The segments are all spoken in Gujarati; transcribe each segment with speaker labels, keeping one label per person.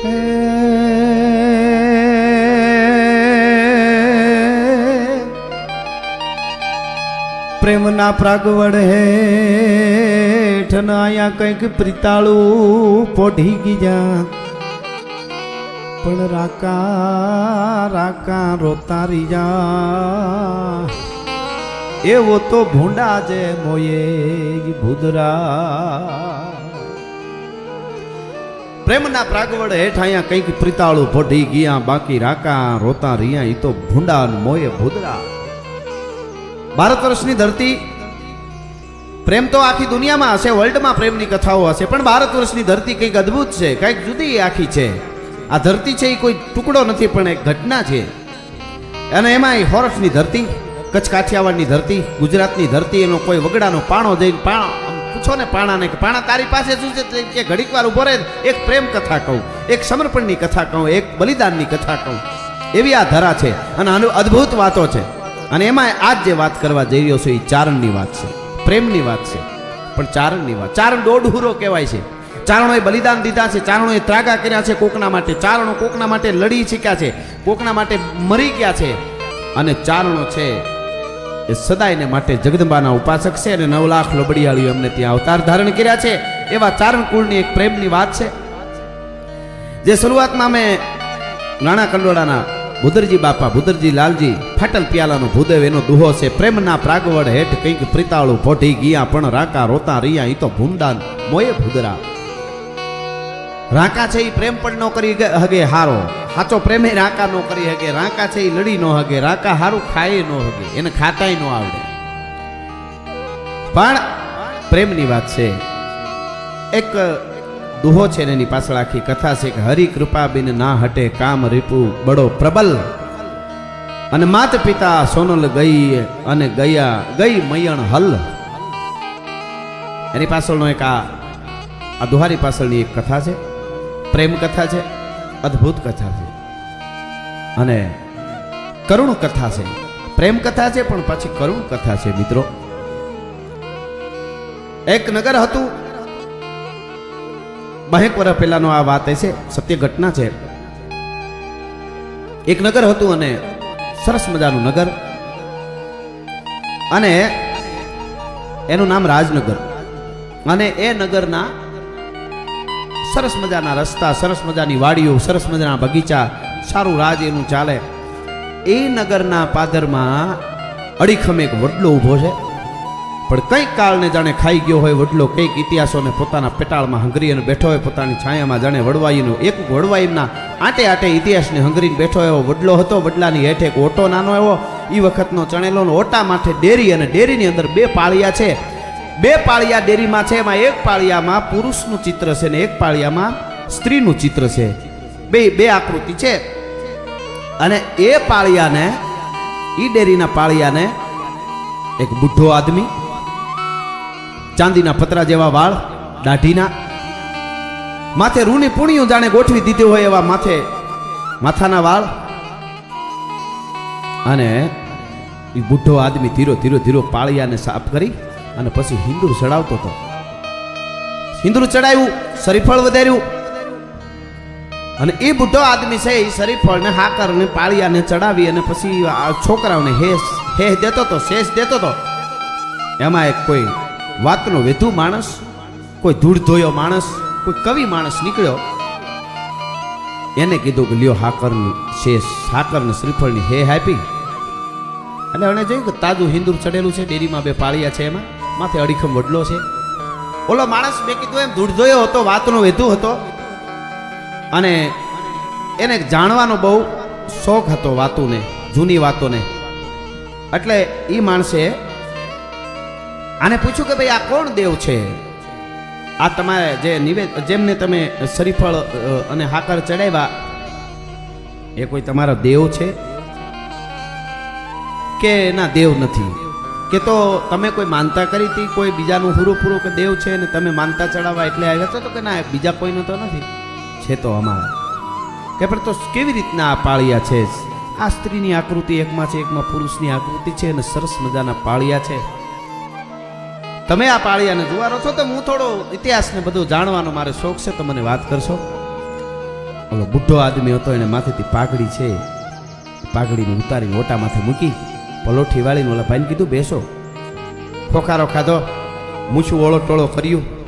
Speaker 1: પ્રેમના પ્રાગવડ હેઠ અહીંયા કંઈક પ્રિતાળું પોઢી ગીજા. પણ રાકા રાકા રોતા રીજા. એવો તો ભૂંડા જે મોયે ભૂદરા. પ્રેમના પ્રાગવડ હેઠ અહીંયા કંઈક પ્રિતાળું પોઢી ગયા, બાકી રાકા રોતા રિયા એ તો ભૂંડા મોયે ભૂદરા. ભારત વર્ષની ધરતી, પ્રેમ તો આખી દુનિયામાં હશે, વર્લ્ડમાં પ્રેમની કથાઓ હશે, પણ ભારત વર્ષની ધરતી કંઈક અદ્ભુત છે, કંઈક જુદી આખી છે. આ ધરતી છે એ કોઈ ટુકડો નથી, પણ એક ઘટના છે. અને એમાં એ હોરસની ધરતી, કચ્છ કાઠિયાવાડની ધરતી, ગુજરાતની ધરતી, એનો કોઈ વગડાનો પાણો જઈને પાણો પૂછો ને પાણાને કે, પાણા તારી પાસે શું છે? કે, ઘડીક વાર ઊભો રહે એક પ્રેમ કથા કહું, એક સમર્પણની કથા કહું, એક બલિદાનની કથા કહું. એવી આ ધરા છે અને આનું અદ્ભુત વાતો છે. અને એમાં આજ જે વાત કરવા જઈ રહ્યો છું એ ચારણની વાત છે, પ્રેમની વાત છે, પણ ચારણની વાત. ચારણ દોઢહુરો કહેવાય છે. ચારણોએ બલિદાન દીધા છે, ચારણોએ ત્રાગા કર્યા છે કોકના માટે, ચારણો કોકના માટે લડી શીખ્યા છે, કોકના માટે મરી ગયા છે. અને ચારણો છે એ સદાયને માટે જગદંબાના ઉપાસક છે અને નવ લાખ લોબડિયાળીઓ એમને ત્યાં અવતાર ધારણ કર્યા છે. એવા ચારણ કુળની એક પ્રેમની વાત છે. જે શરૂઆતમાં મેં રાણા કંડોળાના ભુદરજી બાપા, ભુદરજી લાલજી, ફાટલ પિયાલાનો ભૂદેવ, એનો દુહો છે. પ્રેમના પ્રાગવડ હેઠ કંઈક પ્રિતાળું ભોઢી ગયા, પણ રાકા રોતા રહ્યા એ તો ભૂંડાન મોયે ભૂદરા. રાકા છે એ પ્રેમ પણ ન કરી હગે હારો. સાચો પ્રેમે રાકા નો કરી હગે, રાકા છે એ લડી ન હગે, રાકા હારું ખાય ન હગે, એને ખાતાય ન આવડે. પણ પ્રેમની વાત છે, એક દુહો છે એની પાછળ આખી કથા છે કે હરિ કૃપા બિન ના હટે કામ રીપુ બડો પ્રબલ. અને માત પિતા સોનલ ગઈ અને ગયા, ગઈ મયણ હલ. એની પાછળનો એક આ આ દુહારી પાછળની એક કથા છે. પ્રેમ કથા છે, અદ્ભુત કથા છે. અને કરુણ કથા છે. પ્રેમ કથા છે, પણ પાછી કરુણ કથા છે, મિત્રો. એક નગર હતું. બહેક વર્ષ પહેલાનો આ વાત છે, સત્ય ઘટના છે. એક નગર હતું અને સરસ મજાનું નગર. અને એનું નામ રાજનગર. અને એ નગરના સરસ મજાના રસ્તા, સરસ મજાની વાડીઓ, સરસ મજાના બગીચા, સારું રાજ એનું ચાલે. એ નગરના પાદરમાં અડીખમ એક વડલો ઊભો છે. પણ કંઈક કાળને જાણે ખાઈ ગયો હોય વડલો, કંઈક ઇતિહાસોને પોતાના પેટાળમાં હંગરી અને બેઠો હોય પોતાની છાયામાં જાણે વડવાઈનો એક વડવાઈના આટે આટે ઇતિહાસને હંગરીને બેઠો એવો વડલો હતો, વડલાની હેઠે એક ઓટો નાનો એવો એ વખતનો ચણેલો ઓટા માથે ડેરી અને ડેરીની અંદર બે પાળિયા છે. બે પાળિયા ડેરીમાં છે, એમાં એક પાળિયામાં પુરુષનું ચિત્ર છે ને એક પાળિયામાં સ્ત્રીનું ચિત્ર છે. બે બે આકૃતિ છે. અને એ પાળિયાને, ઈ ડેરીના પાળિયાને એક બુઢો આદમી, ચાંદીના પતરા જેવા વાળ દાઢીના, માથે રૂની પુણ્યું જાણે ગોઠવી દીધી હોય એવા માથે, માથાના વાળ અને એ બુઢો આદમી ધીરો ધીરો ધીરો પાળિયાને સાફ કરી અને પછી હિંદુર ચડાવતો હતો. હિંદુ ચડાવ્યું શરીફળ વધાર્યું. અને એ બુઢો આદમી છે, એ શરીફળને હાકરને પાળિયાને ચડાવી અને પછી આ છોકરાઓને હેસ હેસ દેતો હતો શેષ દેતો હતો એમાં એક કોઈ વાતનો વેધુ માણસ, કોઈ ધૂળ ધોયો માણસ, કોઈ કવિ માણસ નીકળ્યો. એને કીધું કે લ્યો હાકરની શેષ, હાકરને શ્રીફળની હે આપી. અને એને જોયું કે તાજું હિન્દુર ચડેલું છે, ડેરીમાં બે પાળિયા છે એમાં. માથે અડીખમ વડલો છે. ઓલો માણસ મેં કીધું એમ ધૂળ હતો, વાતનો વેધુ હતો. અને એને જાણવાનો બહુ શોખ હતો વાતોને, જૂની વાતોને. એટલે એ માણસે આને પૂછ્યું કે ભાઈ આ કોણ દેવ છે? આ તમારે જે નિવેદ, જેમને તમે શરીફળ અને હાકર ચડાવ્યા, એ કોઈ તમારો દેવ છે? કે ના, દેવ નથી. કે તો તમે કોઈ માનતા કરી હતી, કોઈ બીજાનું હુરુ પૂરું કે દેવ છે ને તમે માનતા ચડાવવા એટલે આવ્યા છો તો કે ના, બીજા કોઈનો તો નથી? છે તો અમારા. કે પણ તો કેવી રીતના આ પાળિયા છે? આ સ્ત્રીની આકૃતિ એકમાં છે, એકમાં પુરુષની આકૃતિ છે અને સરસ મજાના પાળિયા છે. તમે આ પાળિયાને જોવાનો છો તો હું થોડો ઇતિહાસને બધું જાણવાનો મારે શોખ છે, તો મને વાત કરશો? ઓલો બુઢો આદમી હતો, એને માથેથી પાઘડી છે. પાઘડીને ઉતારી ઓટા મૂકી. પલોઠી વાળીને ઓલા કીધું, બેસો. ખોખારો ખાધો. મૂછું ઓળો ટોળો કર્યું.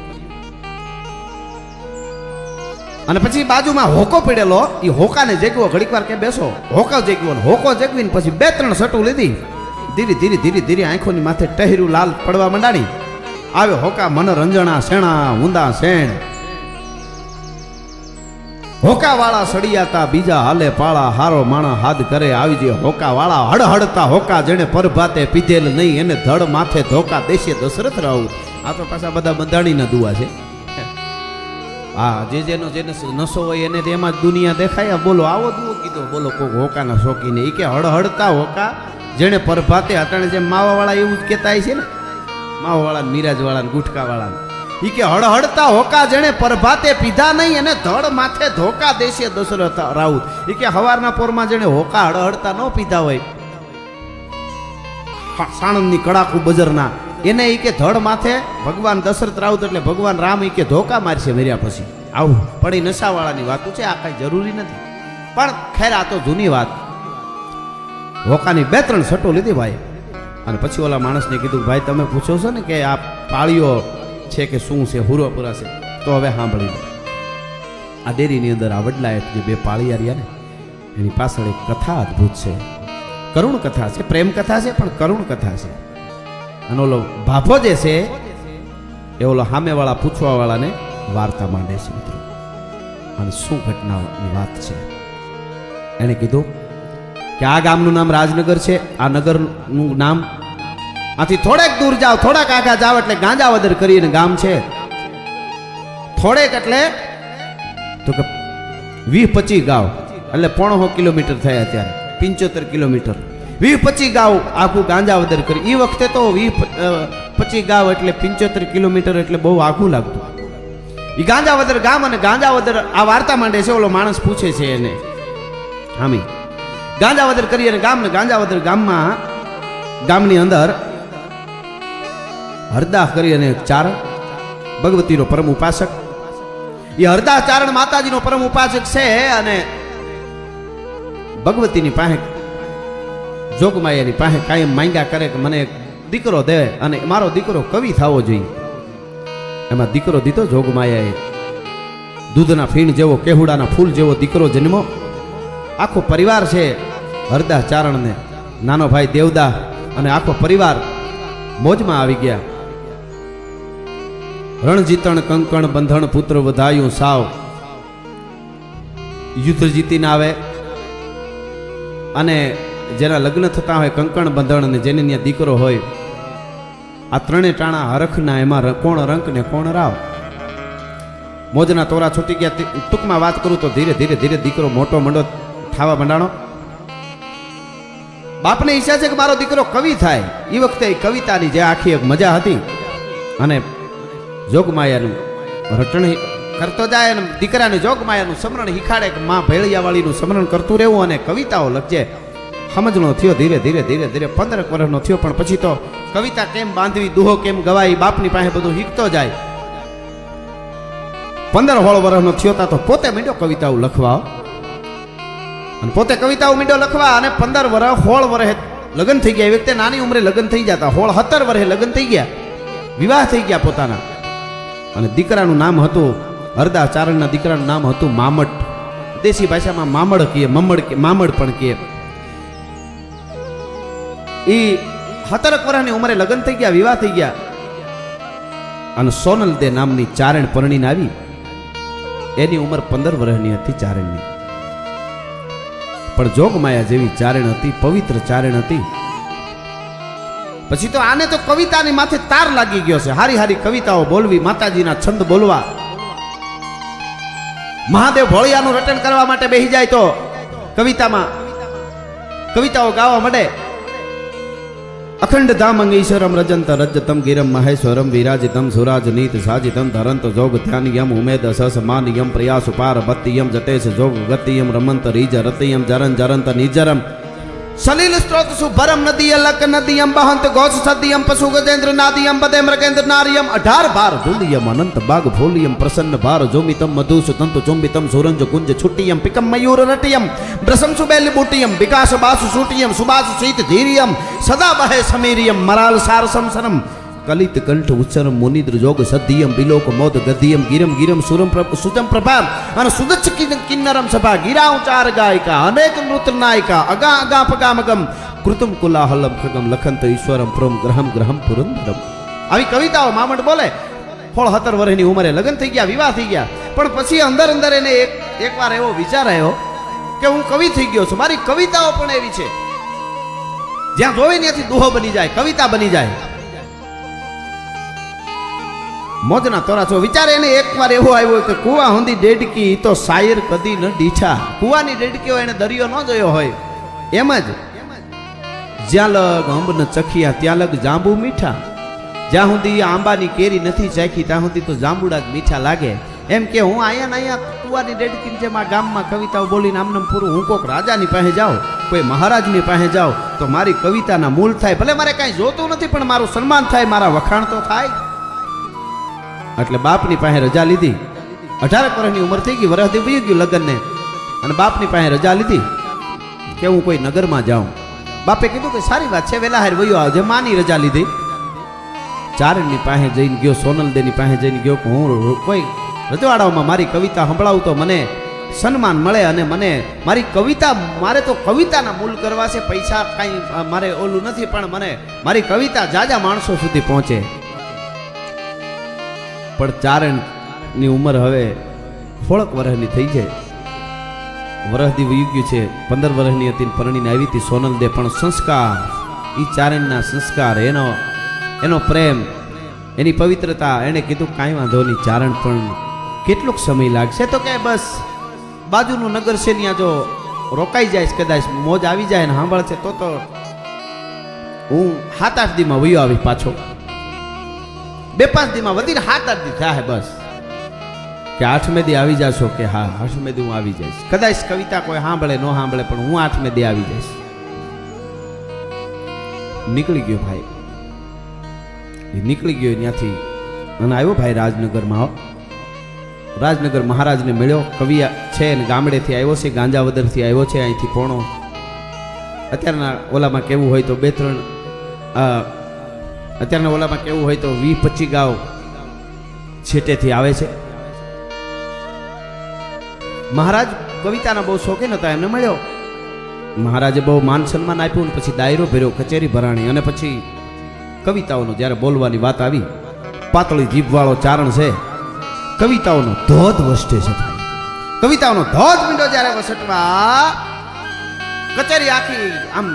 Speaker 1: અને પછી બાજુમાં હોકો પડેલો એ હોકાને જેગવો, ઘડીક વાર કે બેસો. હોકો જેગવો હોકો જેગવીને પછી બે ત્રણ સટું લીધી. ધીરે ધીરે ધીરે ધીરે આંખોની માથે ટહેરું લાલ પડવા માંડાણી. આવે હોકા મનોરંજણા શેણા ઊંધા શેણ હોકા વાળા સળિયાતા બીજા હાલે પાળા હારો માણા હાથ કરે આવી જે હોકા વાળા હડહડતા હોકા જેને પરભાતે પીધેલ નહીં, એને ધડ માથે ધોકા દેશે દશરથ રાવ. આ તો પાછા બધા બંધાણીના દુઆ છે. હા, જે જેનો જેને નશો હોય એને એમાં જ દુનિયા દેખાય. બોલો, આવો દુઓ કીધો. બોલો, કોક હોકાના શોખીને. એ કે હળહળતા હોકા જેણે પરભાતે અટાણે જેમ માવાવાળા એવું જ કહેતા છે ને માવાવાળા મિરાજવાળા ગુટકાવાળા ઈ કે હળહળતા હોકા જેણે પરભાતે પીધા નહીં અને ધડ માથે ધોકા દેશે દશરથ રાઉત. ઈ કે હવારના પોરમાં જેણે હોકા હળહળતા ન પીધા હોય. સાણંદની કડાકુ બજરના. એને ઈ કે ધડ માથે ભગવાન દશરથ રાઉત એટલે ભગવાન રામ ઈ કે ધોકા મારશે મર્યા પછી. આવું, પણ એ નશાવાળાની વાતો છે, આ કાંઈ જરૂરી નથી. પણ ખેર, આ તો જૂની વાત. હોકાની બે, ત્રણ સટો લીધી ભાઈ અને પછી ઓલા માણસને કીધું ભાઈ તમે પૂછો છો ને કે આ પાળીઓ છે કે શું છે હુરોપુરા છે, તો હવે સાંભળી લો. આ ડેરીની અંદર આ વડલાયક જે બે પાળિયા ને, એની પાછળ એક કથા અદ્ભુત છે. કરુણ કથા છે, પ્રેમ કથા છે, પણ કરુણ કથા છે. અને ઓલો ભાફો જે છે, એ ઓલો સામેવાળા પૂછવાવાળાને વાર્તા માંડે છે મિત્રો. અને શું ઘટનાની વાત છે? એણે કીધું કે આ ગામનું નામ રાજનગર છે, આ નગરનું નામ આથી થોડેક દૂર જાઓ, થોડાક આગા જાઓ એટલે ગાંજાવદર કરીને ગામ છે. થોડેક એટલે તો કે વીસ પચીસ ગાવ. એટલે પોણો કિલોમીટર થયા ત્યારે પંચોતેર કિલોમીટર. વીસ પચીસ ગાવ આખું ગાંજાવદર કરી. એ વખતે તો વીસ પચીસ ગાવ એટલે પંચોતેર કિલોમીટર એટલે બહુ આખું લાગતું. એ ગાંજાવદર ગામ અને ગાંજાવદર આ વાર્તા માંડે છે, ઓલો માણસ પૂછે છે એને. હામી. ગાંજાવદર કરી અને ગામ ને ગાંજાવદર ગામમાં, ગામની અંદર હરદાસ કરી અને ચારણ, ભગવતીનો પરમ ઉપાસક. એ હરદાસ ચારણ માતાજીનો પરમ ઉપાસક છે અને ભગવતીની પાસે, જોગમાયાની પાસે કાયમ માંગ્યા કરે કે મને દીકરો દે અને મારો દીકરો કવિ થવો જોઈએ. એમાં દીકરો દીધો જોગમાયાએ. દૂધના ફીણ જેવો, કેહુડાના ફૂલ જેવો દીકરો જન્મો. આખો પરિવાર છે હરદાસ ચારણને. નાનો ભાઈ દેવદા અને આખો પરિવાર મોજમાં આવી ગયા. રણજીતણ કંકણ બંધણ પુત્ર વધાયું સાવ. યુદ્ધ જીતીને આવે અને જેના લગ્ન થતા હોય કંકણ બંધણ અને જેને ત્યાં દીકરો હોય, આ ત્રણે ટાણા હરખના એમાં કોણ રંક ને કોણ રાવ? મોજના તોરા છૂટી ગયા ટૂંકમાં વાત કરું તો ધીરે ધીરે ધીરે દીકરો મોટો મંડો થાવા મંડાણો. બાપને ઈચ્છા છે કે મારો દીકરો કવિ થાય. એ વખતે કવિતાની જે આખી એક મજા હતી. અને જોગમાયાનું રટણ કરતો જાય અને દીકરાને જોગમાયાનું સમરણ હિખાડે કે માં ભેળિયાવાળીનું સ્મરણ કરતું રહેવું અને કવિતાઓ લખજે. સમજણો થયો ધીરે ધીરે ધીરે ધીરે. પંદરક વર્ષનો થયો, પણ પછી તો કવિતા કેમ બાંધવી, દુહો કેમ ગવાય, બાપની પાસે બધું શીખતો જાય. પંદર હોળ વર્ષનો થયો, તા તો પોતે મીંડો કવિતાઓ લખવા. અને પોતે કવિતાઓ મીંડો લખવા અને પંદર વર્ષ હોળ વર્ષે લગ્ન થઈ ગયા. એ વખતે નાની ઉંમરે લગ્ન થઈ જતા. હોળ સત્તર વર્ષે લગ્ન થઈ ગયા. વિવાહ થઈ ગયા પોતાના. અને દીકરાનું નામ હતું હરદાસ ચારણના દીકરાનું નામ હતું મામટ. દેશી ભાષામાં મામડ કહીએ મમડ કે મામડ પણ કહીએ એ હતરક વર્ષની ઉંમરે લગ્ન થઈ ગયા, વિવાહ થઈ ગયા. અને સોનલ દે નામની ચારણ પરણીને આવી. એની ઉંમર પંદર વર્ષની હતી ચારણની. પણ જોગમાયા જેવી ચારણ હતી, પવિત્ર ચારણ હતી. પછી તો આને તો કવિતાની માથે તાર લાગી ગયો છે. હારી હારી કવિતાઓ બોલવી, માતાજીના છંદ બોલવા. મહાદેવ ભોળિયાનું રટણ કરવા માટે બેહી જાય તો કવિતામાં કવિતાઓ ગાવા માંડે. અખંડ ધામ અંગીશ્વરમ રજંત રજતમ ગિરમ મહેશ્વરમ વિરાજિતમ સુરાજ નીત સાજિતમ ધરંત જોગ ધ્યાન યમ ઉમેદ સસ માન યમ પ્રયાસ ઉપાર ભત્તિયમ જટેશ જોગ ગતિયમ રમંત રીજ રતિયમ જરન જરંત નિજરમ સલીલ સ્ત્રોત સુભરમ નદી અલક નદીયમ બહંત ગોસ સદિયમ પશુ ગજેન્દ્ર નાદિયમ બદે મૃગેન્દ્ર નારિયમ અઢાર ભાર ધુલિયમ અનંત બાગ ફોલિયમ પ્રસન્ન ભાર જોમિતમ મધુ સુતંતુ ચુંબિતમ સુરંજ કુંજ છુટિયમ પિકમ મયુર રટિયમ બ્રસમ સુબેલ બુટિયમ વિકાસ બાસુ સુટિયમ સુબાસ શીત ધીરિયમ સદા બહે સમીરિયમ મરાલ સાર સમસરમ કલિત કંઠ ઉચ્ચરમ મુનિદ્ર જોગ સદ્ધિયમ બિલોક મોદ ગદ્ધિયમ ગિરમ ગિરમ સુરમ સુજમ પ્રભામ. અને સુદચ્છ કિન્નરમ સભા ગિરા ઉચાર ગાયિકા, અનેક નૃત્ય નાયિકા, અગા અગા પગામગમ. કૃતમ કુલાહલમ ખગમ લખંત ઈશ્વરમ પ્રમ ગ્રહમ ગ્રહમ પુરંદરમ. આવી કવિતાઓ મામંડ બોલે. ફળ હતર વર્ષની ઉંમરે લગ્ન થઈ ગયા, વિવાહ થઈ ગયા. પણ પછી અંદર અંદર એને એક એકવાર એવો વિચાર આવ્યો કે હું કવિ થઈ ગયો છું. મારી કવિતાઓ પણ એવી છે. જ્યાં જોઈ ત્યાંથી દુહો બની જાય, કવિતા બની જાય. મોજના તોરા છો. વિચારે એને એકવાર એવો આવ્યો કે કુવા હુંદી ડેડકી તો શાયર કદી ન ડીછા. કુવાની ડેડકીઓ એને દરિયો ન જોયો હોય. એમ જ. જ્યાં લગ અંબ ન ચખિયા, ત્યાં લગ જાંબુ મીઠા. જ્યાં સુધી આંબાની કેરી નથી ચાખી, ત્યાં સુધી તો જાંબુડા જ મીઠા લાગે. એમ કે હું અહીંયા અહીંયા કુવાની ડેડકી જેમ આ ગામમાં કવિતાઓ બોલીને આમનામ પૂરું, હું કોક રાજાની પાસે જાઉં, કોઈ મહારાજની પાસે જાઉં, તો મારી કવિતાના મૂળ થાય. ભલે મારે કાંઈ જોતું નથી, પણ મારું સન્માન થાય, મારા વખાણ તો થાય. એટલે બાપની પાસે રજા લીધી. અઢારક વર્ષની ઉંમર થઈ ગઈ વરસથી વહી ગયું લગ્નને. અને બાપની પાસે રજા લીધી કે હું કોઈ નગરમાં જાઉં. બાપે કીધું કે સારી વાત છે વહેલા હાર વયો આવજે, માની રજા લીધી. ચારણની પાસે જઈને ગયો, સોનલદેની પાસે જઈને ગયો કે હું કોઈ રજવાડાઓમાં મારી કવિતા સંભળાવું તો મને સન્માન મળે અને મને મારી કવિતા, મારે તો કવિતાના મૂલ કરવા છે, પૈસા કાંઈ મારે ઓલું નથી, પણ મને મારી કવિતા જાજા માણસો સુધી પહોંચે. પણ ચારણની ઉંમર હવે થોડક વર્ષની થઈ છે વરસથી વયું ગયું છે, પંદર વર્ષની હતી પરણીને આવી હતી સોનલદે પણ સંસ્કાર એ ચારણના સંસ્કાર, એનો એનો પ્રેમ, એની પવિત્રતા, એણે કીધું કાંઈ વાંધો નહીં, ચારણ પણ કેટલોક સમય લાગશે. તો કે બસ, બાજુનું નગર છે ત્યાં જો રોકાઈ જાય કદાચ મોજ આવી જાય ને સાંભળશે, તો તો હું સાત આઠ દીમાં વયો આવી પાછો. બે પાંચ દીમાં વધીને હાથ આઠ દી થાય બસ. કે આઠમે દી આવી જશો કે હા આઠમે દી હું આવી જઈશ. કદાચ કવિતા કોઈ સાંભળે, ન સાંભળે, પણ હું આઠમે દી આવી જઈશ. નીકળી ગયો ભાઈ. એ નીકળી ગયો ત્યાંથી. અને આવ્યો ભાઈ રાજનગરમાં. રાજનગર મહારાજને મળ્યો. કવિ છે ને ગામડેથી આવ્યો છે, ગાંજાવદરથી આવ્યો છે, અહીંથી પોણો અત્યારના ઓલામાં કેવું હોય તો બે ત્રણ અત્યારના ઓલામાં કેવું હોય તો વી પચી ગાવ છેટેથી આવે છે. મહારાજ કવિતાના બહુ શોખીન હતા, એમને મળ્યો. મહારાજે બહુ માન સન્માન આપ્યું ને પછી દાયરો ભર્યો, કચેરી ભરાણી અને પછી કવિતાઓનો જ્યારે બોલવાની વાત આવી, પાતળી જીભવાળો ચારણ છે, કવિતાઓનો ધોધ વસ્ટે છે કવિતાઓનો ધોધ મીંડો જ્યારે વસટવા કચેરી આખી આમ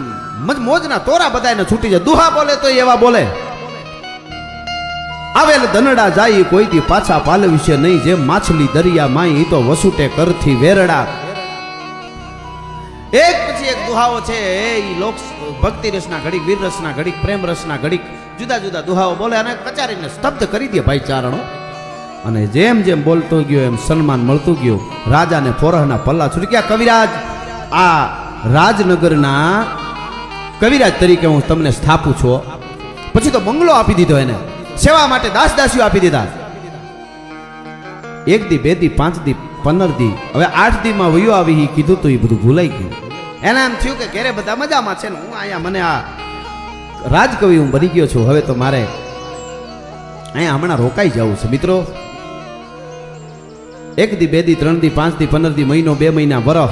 Speaker 1: મજ મોજના તોરા બધાને છૂટી જાય. દુહા બોલે તો એવા બોલે. આવેલ દનડા જાય કોઈથી પાછા પાલવશે નહીં. જેમ માછલી દરિયા માય તો વસુટે કરથી વેરડા. એક પછી એક દુહાઓ છે. એ લોક ભક્તિ રસના ઘડીક, વીર રસના ઘડીક, પ્રેમ રસના ઘડીક, જુદા જુદા દુહાઓ બોલે અને કચારીને સ્તબ્ધ કરી દે ભાઈ ચારણો અને જેમ જેમ બોલતો ગયો, એમ સન્માન મળતું ગયું. રાજાને ફોરહના પલ્લા છૂટક્યા. કવિરાજ, આ રાજનગરના કવિરાજ તરીકે હું તમને સ્થાપું છું. પછી તો બંગલો આપી દીધો એને. સેવા માટે દાસ દાસીઓ આપી દીધા. એક દી, બે દી, પાંચ દી, પંદર દી. હવે આઠ દીમાં વયો આવી કીધું તો એ બધું ભૂલાઈ ગયું. એને એમ થયું કે ઘેરે બધા મજામાં છે ને હું અહીંયા મને આ રાજકવિ હું બની ગયો છું. હવે તો મારે અહીંયા હમણાં રોકાઈ જવું છે. મિત્રો, એક દી, બે દી, ત્રણ દી, પાંચ દી, પંદર દી, મહિનો, બે મહિના વરસ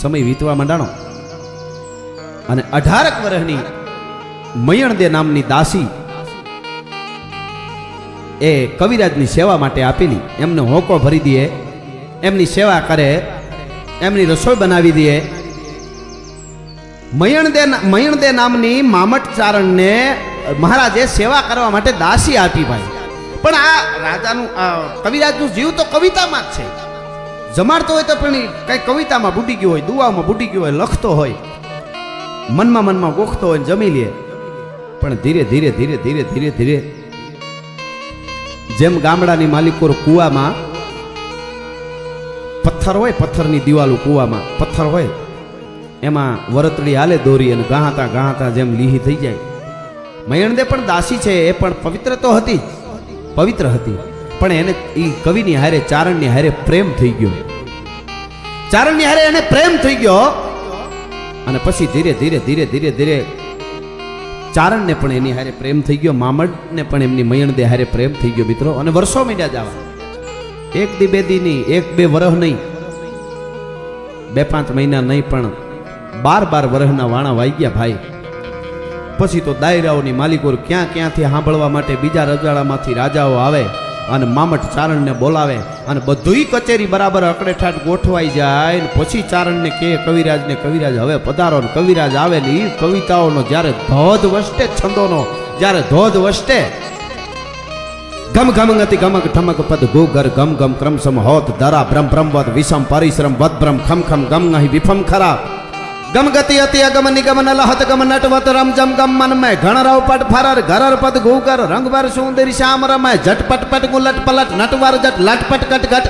Speaker 1: સમય વીતવા માંડાણો. અને અઢારક વર્ષની મયણદે નામની દાસી એ કવિરાજની સેવા માટે આપેલી. એમને હોકો ભરી દે એમની સેવા કરે. એમની રસોઈ બનાવી દે મયણદે મયણદે નામની મામટ ચારણને મહારાજે સેવા કરવા માટે દાસી આપી ભાઈ. પણ આ રાજાનું કવિરાજનું જીવ તો કવિતામાં જ છે. જમાડતો હોય તો પણ કંઈ કવિતામાં બુડી ગયો હોય, દુઆમાં બુડી ગયો હોય, લખતો હોય. મનમાં મનમાં ગોખતો હોય જમી લે. પણ ધીરે ધીરે ધીરે ધીરે ધીરે ધીરે જેમ ગામડાની માલિકોર કૂવામાં પથ્થર હોય, પથ્થરની દિવાલો કૂવામાં પથ્થર હોય, એમાં વરતડી હાલે દોરી અને ગાહતા ગાહતા જેમ લીહી થઈ જાય. મયણદે પણ દાસી છે, એ પણ પવિત્ર તો હતી પવિત્ર હતી. પણ એને એ કવિની હારે, ચારણની હારે પ્રેમ થઈ ગયો. ચારણની હારે એને પ્રેમ થઈ ગયો. અને પછી ધીરે ધીરે ધીરે ધીરે ધીરે ચારણને પણ એની હારે પ્રેમ થઈ ગયો, મામડને પણ એમની મયણદે હારે પ્રેમ થઈ ગયો મિત્રો. અને વર્ષો મીડ્યા જવા. એક દી બે દી નહીં એક બે વરહ નહીં. બે પાંચ મહિના નહીં, પણ બાર બાર વરહના વાણા વાઈ ગયા ભાઈ. પછી તો દાયરાઓની માલિકો ક્યાં ક્યાંથી સાંભળવા માટે બીજા રજાડામાંથી રાજાઓ આવે? અને મામટ ચારણને બોલાવે અને બધુંય કચેરી બરાબર અકડેઠાટ ગોઠવાઈ જાય ને પછી ચારણને કે કવિરાજને, કવિરાજ, હવે પધારો ને કવિરાજ આવે ને એ કવિતાઓનો જ્યારે ધોધ વસ્તે, છંદોનો, જ્યારે ધોધ વસ્તે, ગમ ગમ ગતિ ગમક ઠમક પદ ગોગર ગમ ગમ ક્રમસમ હોત ધરા, ભ્રમ ભ્રમવત વિષમ પરિશ્રમ વદ ભ્રમ ખમ ખમ ગમ નહીં વિફમ ખરા. ગમ ગતિ અતિ અગમ નિગમ નલહત ગમ નટવત રમ જમ ગમ મન મેં ઘણરાવ પટ ફરર ઘરર પદ ગોગર રંગવર સુંદરી શ્યામ રમાય ઝટપટ પટ ગુલટ પલટ નટવર જટ લટપટ કટ ગટ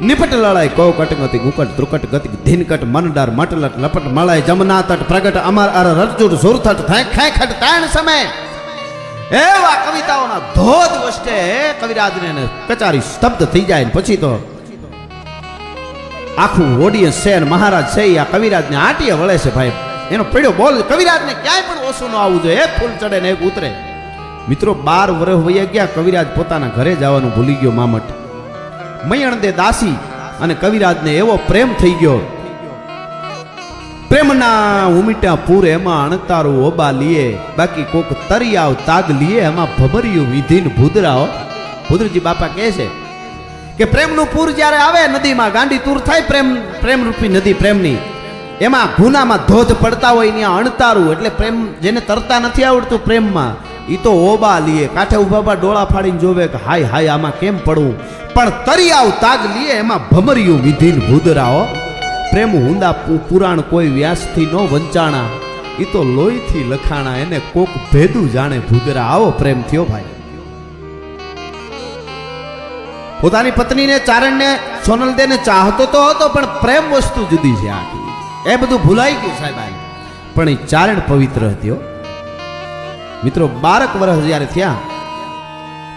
Speaker 1: નિપટ લડાઈ કો ગતિ ગુકટ દ્રુકટ ગતિ ધીનકટ મનડાર મટલટ લપટ મળાય જમના તટ પ્રગટ અમર અર રજુડ સુરથટ થાય ખટ તાણ સમય. એવા કવિતાઓના ધોધ વસ્ટે કવિરાજને કચારી સ્તબ્ધ થઈ જાય પછી તો આખું ઓડિયન્સ છે અને મહારાજ છે આ કવિરાજને આટીએ વળે છે ભાઈ. એનો પડ્યો બોલ, કવિરાજને ક્યાંય પણ ઓછું ન આવવું જોઈએ. એક ફૂલ ચડે ને એક ઉતરે. મિત્રો, બાર વર્ષ વયા ગયા, કવિરાજ પોતાના ઘરે જવાનું ભૂલી ગયો મામટ. મયણ દે દાસી અને કવિરાજને એવો પ્રેમ થઈ ગયો. પ્રેમના ઉમીટા પૂર એમાં અણતારું ઓબા લીએ, બાકી કોક તરિયાવ તાગ લીએ, એમાં ભમરિયું વિધિન ભૂદરાઓ. ભૂદરજી બાપા કહે છે કે પ્રેમનું પૂર જ્યારે આવે, નદીમાં ગાંડી તૂર થાય પ્રેમ, પ્રેમરૂપી નદી પ્રેમની. એમાં ભૂનામાં ધોધ પડતા હોય, ત્યાં અણતારું, એટલે પ્રેમ જેને તરતા નથી આવડતું પ્રેમમાં એ તો ઓબા લીએ. કાંઠે ઊભા ડોળા ફાડીને જોવે કે, હાય હાય, આમાં કેમ પડવું? પણ તરિયાવ તાગ લીએ, એમાં ભમરિયું વિધિન ભૂદરાઓ. પ્રેમ હુંદા પુરાણ કોઈ વ્યાસથી નો વંચાણા. એ તો લોહીથી લખાણા, એને કોક ભેદું જાણે ભૂદરા. આવો પ્રેમ થયો ભાઈ. પોતાની પત્નીને, ચારણને, સોનલદેને ચાહતો તો હતો, પણ પ્રેમ વસ્તુ જુદી છે આખી. એ બધું ભૂલાઈ ગયું સાહેબ પણ એ ચારણ પવિત્ર હતી મિત્રો, બારક વર્ષ જ્યારે થયા,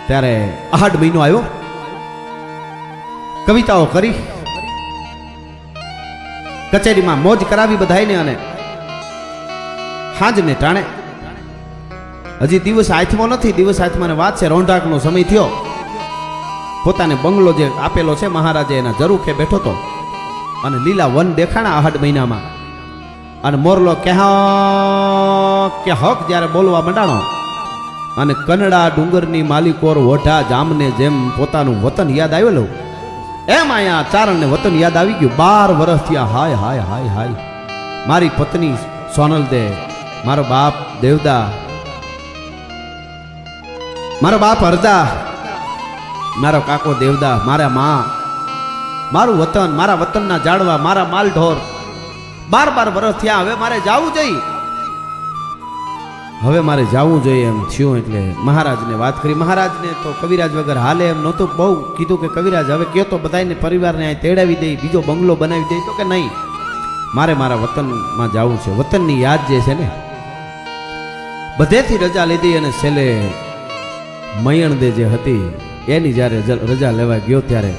Speaker 1: ત્યારે આઠ મહિનો આવ્યો. કવિતાઓ કરી. કચેરીમાં મોજ કરાવી બધાયને અને હાજને ટાણે. હજી દિવસ હાથમાં નથી, દિવસ હાથમાં વાત છે, રોંઢાકનો સમય થયો. પોતાને બંગલો જે આપેલો છે મહારાજે એના જરૂખે બેઠો હતો અને લીલા વન દેખાણા આહાડ મહિનામાં. અને મોરલો કે કે હક જ્યારે બોલવા મંડાણો. અને કનડા ડુંગરની માલિકોર વઢા જામને જેમ પોતાનું વતન યાદ આવેલું. એમ અહીંયા ચારણને વતન યાદ આવી ગયું. બાર વર્ષ થયા. હાય હાય હાય હાય. મારી પત્ની સોનલ દે મારો બાપ દેવદા, મારો બાપ હરદા મારો કાકો દેવદા, મારા મા, મારું વતન, મારા વતનના જાળવા મારા માલ ઢોર બાર બાર વર્ષ થયા, હવે મારે જવું જોઈએ હવે મારે જાવું જોઈએ એમ થયું એટલે મહારાજને વાત કરી. મહારાજને તો કવિરાજ વગર હાલે એમ નહોતું. બહુ કીધું કે કવિરાજ, હવે કયો તો બધાને પરિવારને અહીં તેડાવી દઈ બીજો બંગલો બનાવી દઈ તો કે નહીં. મારે મારા વતનમાં જવું છે. વતનની યાદ જે છે ને, બધેથી રજા લીધી અને છેલ્લે મયણદે જે હતી એની જ્યારે રજા લેવા ગયો ત્યારે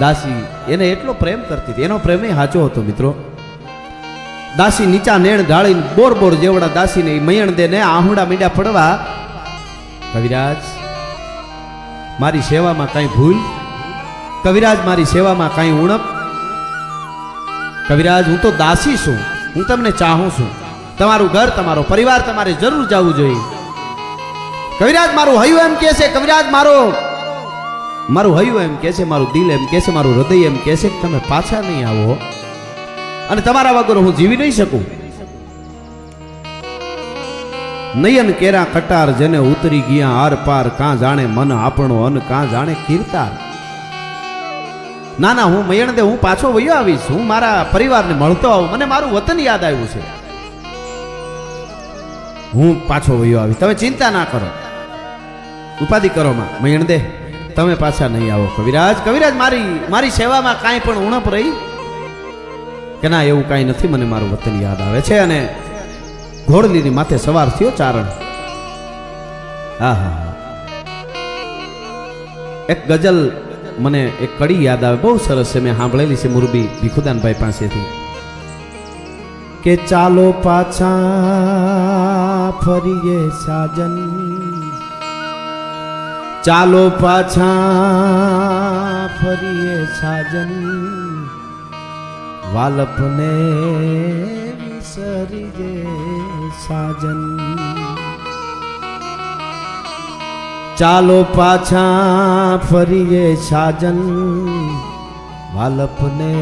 Speaker 1: દાસી એને એટલો પ્રેમ કરતી હતી. એનો પ્રેમ સાચો હતો મિત્રો. દાસી નીચા નેણ ઢાળીને બોર બોર જેવડા દાસીને મયણ દે ને આહુડા મીંડા પડવા. કવિરાજ, મારી સેવામાં કાંઈ ભૂલ? કવિરાજ, મારી સેવામાં કાંઈ ઉણપ? કવિરાજ, હું તો દાસી છું. હું તમને ચાહું છું. તમારું ઘર, તમારો પરિવાર, તમારે જરૂર જવું જોઈએ. કવિરાજ, મારું હયું એમ કે છે, કવિરાજ, મારો. મારું હયું એમ કહે છે, મારું દિલ એમ કે છે, મારું હૃદય એમ કે છે કે તમે પાછા નહીં આવો અને તમારા વગર હું જીવી નહીં શકું. નયન કેરા કટાર જેને ઉતરી ગયા આર પાર કાં જાણે મન આપણો, અન કાં જાણે કીર્તાર. ના ના હું મયણ દે, હું પાછો વયો આવીશ. હું મારા પરિવારને મળતો આવું. મને મારું વતન યાદ આવ્યું છે. હું પાછો વયો આવીશ. તમે ચિંતા ના કરો. ઉપાધિ કરો માં દે. તમે પાછા નહીં આવો. કવિરાજ કવિરાજ, મારી મારી સેવામાં કાંઈ પણ ઉણપ રહી? કે ના, એવું કાંઈ નથી, મને મારું વતન યાદ આવે છે અને ઘોડલીની માથે સવાર થયો ચારણ. હા હા. એક ગઝલ મને એક કડી યાદ આવે. બહુ સરસ છે, મેં સાંભળેલી છે મુરબી ભીખુદાનભાઈ પાસેથી. કે ચાલો પાછા ફરીએ સાજન. ચાલો પાછા ફરીએ સાજન. વાલપને વિસરી જે સાજન. ચાલો પાછા ફરીએ સાજન. વાલપને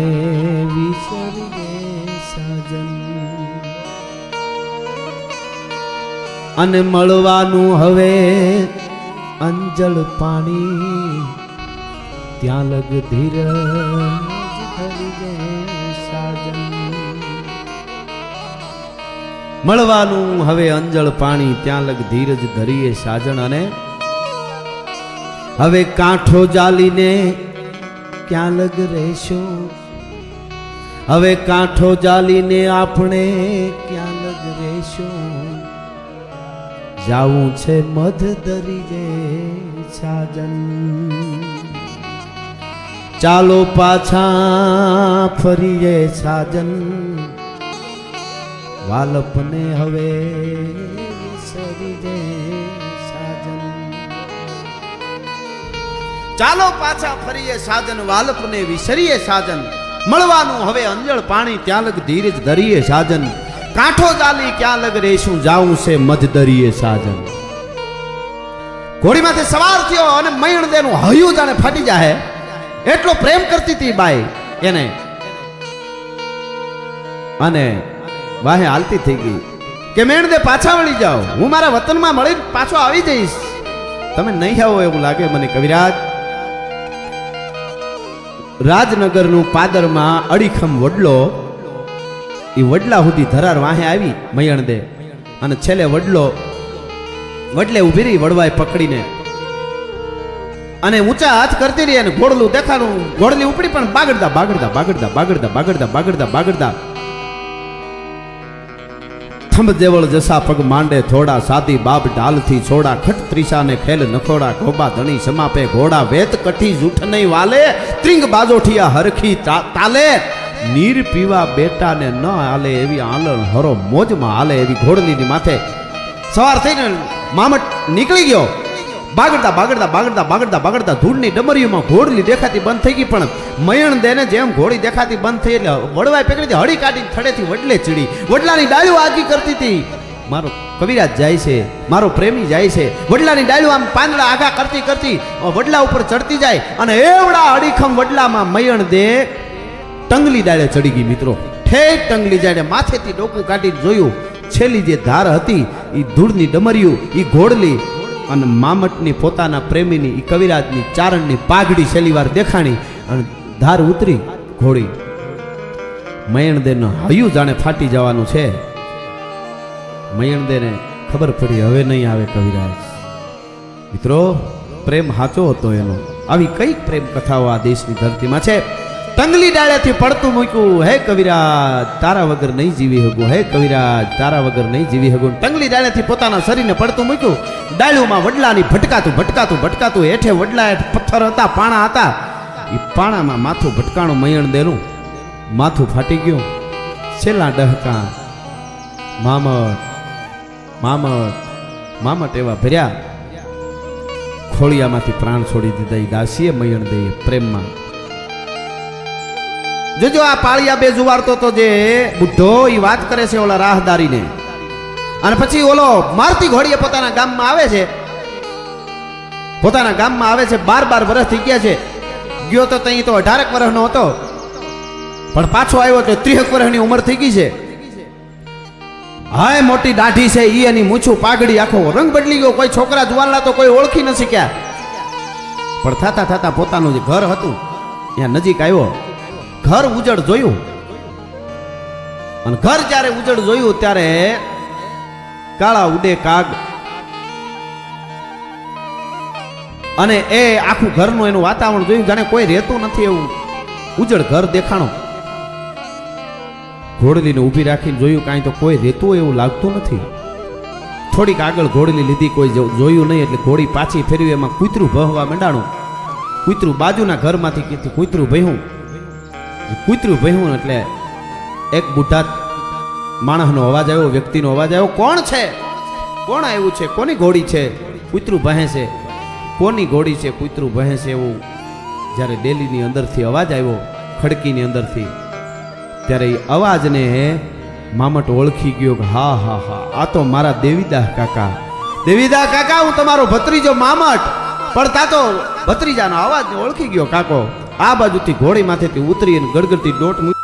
Speaker 1: વિસરીએ સાજન. અને મળવાનું હવે અંજળ પાણી ત્યાં લગ ધીર મળવાનું હવે અંજળ પાણી ત્યાં લગ ધીરજ ધરીએ સાજણ અને હવે કાંઠો જાલીને ક્યાં લગ રહેશો? હવે કાંઠો જાલીને આપણે ક્યાં લગ રહેશો? જાવું છે મધ દરી રે સાજન. ચાલો પાછા ફરીએ સાજન. વાલપને હવે સરી રે સાજન. ચાલો પાછા ફરીએ સાજન, વાલપને વિસરીએ સાજન. મળવાનું હવે અંજળ પાણી, ત્યાં લગ ધીરજ ધરીએ સાજન. કાંઠો ચાલી ક્યાં લગ રેશું જાવું છે મધદરીએ સાજન. ઘોડીમાંથી સવાર થયો અને મયણ દેનું હયું જાણે ફાટી જાહે. એટલો પ્રેમ કરતી હતી બાઈ એને. અને વાહે હાલતી થઈ ગઈ. કે મેણ દે પાછા વળી જાઓ. હું મારા વતનમાં મળી પાછો આવી જઈશ. તમે નહીં આવો એવું લાગે મને કવિરાજ. રાજનગરનું પાદરમાં અડીખમ વડલો એ વડલા સુધી ધરાર વાહે આવી મયણ દે. અને છેલ્લે વડલો, વડલે ઊભી રહી વડવાએ પકડીને. અને ઊંચા હાથ કરતી રહી અને ઘોડલું દેખાડું ઘોડલી ઉપડી પણ બાગડતા બાગડતા બાગડતા બાગડતા બાગડતા બાગડતા બાગડતા. થંભ દેવળ જસા પગ માંડે થોડા સાદી બાબ ડાલથી છોડા, ખટ ત્રિષાને ખેલ નખોડા ગોબા ધણી સમાપે ઘોડા, વેત કઠી જૂઠ નહીં વાલે, ત્રિંગ બાજોઠિયા હરખી તાલે નીર પીવા બેટાને ન હાલે એવી આલણ હરો મોજમાં હાલે એવી ઘોડલીની માથે. સવાર થઈને મામટ નીકળી ગયો. બાગડતા બાગડતા બાગડતા બાગડતા બાગડતા ધૂળની ડમરીઓમાં ઘોડલી દેખાતી બંધ થઈ ગઈ, પણ મયણ દેને જેમ ઘોડી દેખાતી બંધ થઈ એટલે વડવાય પકડી હળી કાઢી થડેથી વડલે ચડી. વડલાની ડાળીઓ આગી કરતી હતી. મારો કવિરાજ જાય છે, મારો પ્રેમી જાય છે. વડલાની ડાળીઓ આમ પાંદડા આગા કરતી કરતી વડલા ઉપર ચડતી જાય અને એવડા અડીખમ વડલામાં મયણ દે ટંગલી ડાળે ચડી ગઈ મિત્રો. ઠેઠ ટંગલી જાડે માથેથી ડોકું કાઢીને જોયું. છેલ્લી જે ધાર હતી એ ધૂળની ડમરિયું એ ઘોડલી અને મામટની પોતાના પ્રેમીની એ કવિરાજની ચારણની પાઘડી છેલ્લી વાર દેખાણી અને ધાર ઉતરી ઘોડી. મયણદેનો હયું જાણે ફાટી જવાનું છે. મયણદેને ખબર પડી, હવે નહીં આવે કવિરાજ. મિત્રો, પ્રેમ સાચો હતો એનો. આવી કઈ પ્રેમ કથાઓ આ દેશની ધરતીમાં છે. ટંગલી ડાળેથી પડતું મૂક્યું. હે કવિરાજ, તારા વગર નહીં જીવી હગું હે કવિરાજ, તારા વગર નહીં જીવી હગું ટંગલી ડાળેથી પોતાના શરીરને પડતું મૂક્યું. ડાળીઓમાં વડલાની ભટકાતું ભટકાતું ભટકાતું. હેઠે વડલા હેઠ પથ્થર હતા, પાણા હતા. એ પાણામાં માથું ભટકાણું મયણ દેલું. માથું ફાટી ગયું. છેલ્લા ડહકા મામટ મામટ મામટ એવા ભર્યા. ખોળિયામાંથી પ્રાણ છોડી દીધા. એ દાસીએ મયણ દઈએ પ્રેમમાં. જોજો આ પાળિયા બે જુવારતો તો જે બુઢો એ વાત કરે છે ઓલા રાહદારીને. અને પછી ઓલો મારતી ઘોડીએ પોતાના ગામમાં આવે છે. પોતાના ગામમાં આવે છે, બાર બાર વર્ષ થઈ ગયા છે. ગયો તો ત્યાં તો અઢારક વર્ષનો હતો. પણ પાછો આવ્યો તો ત્રીસક વર્ષની ઉંમર થઈ ગઈ છે. હાય, મોટી દાઢી છે ઈ એની મૂછું પાઘડી આખો રંગ બદલી ગયો. કોઈ છોકરા જુવાનલા તો કોઈ ઓળખી ન શક્યા. પણ થાતા થાતા પોતાનું જે ઘર હતું, ત્યાં નજીક આવ્યો. ઘર ઉજળ જોયું. અને ઘર જ્યારે ઉજળ જોયું ત્યારે કાળા ઉડે કાગ. અને એ આખું ઘરનું એનું વાતાવરણ જોયું, જાણે કોઈ રહેતું નથી એવું. ઉજળ ઘર દેખાણો. ઘોડલીને ઊભી રાખીને જોયું, કાંઈ તો કોઈ રહેતું એવું લાગતું નથી. થોડીક આગળ ઘોડલી લીધી, કોઈ જોયું નહીં, એટલે ઘોડી પાછી ફેરવી, એમાં કૂતરું ભહવા મંડાણું. કૂતરું બાજુના ઘરમાંથી કીધું, કૂતરું ભહ્યું કૂતરું ભહ્યું ને એટલે એક બુઢા માણસનો અવાજ આવ્યો, વ્યક્તિનો અવાજ આવ્યો, કોણ છે? કોણ આવ્યું છે? કોની ઘોડી છે? કૂતરું ભહે કોની ઘોડી છે? કૂતરું ભહે છે એવું. જ્યારે ડેલીની અંદરથી અવાજ આવ્યો, ખડકીની અંદરથી, ત્યારે એ અવાજને મામટ ઓળખી ગયો કે, હા હા હા, આ તો મારા દેવીદાસ કાકા. દેવીદા કાકા, હું તમારો ભત્રીજો મામટ. પણ તા તો ભત્રીજાનો અવાજને ઓળખી ગયો કાકો. આ બાજુથી ઘોડી માથેથી ઉતરી અને ગડગડતી મૂકી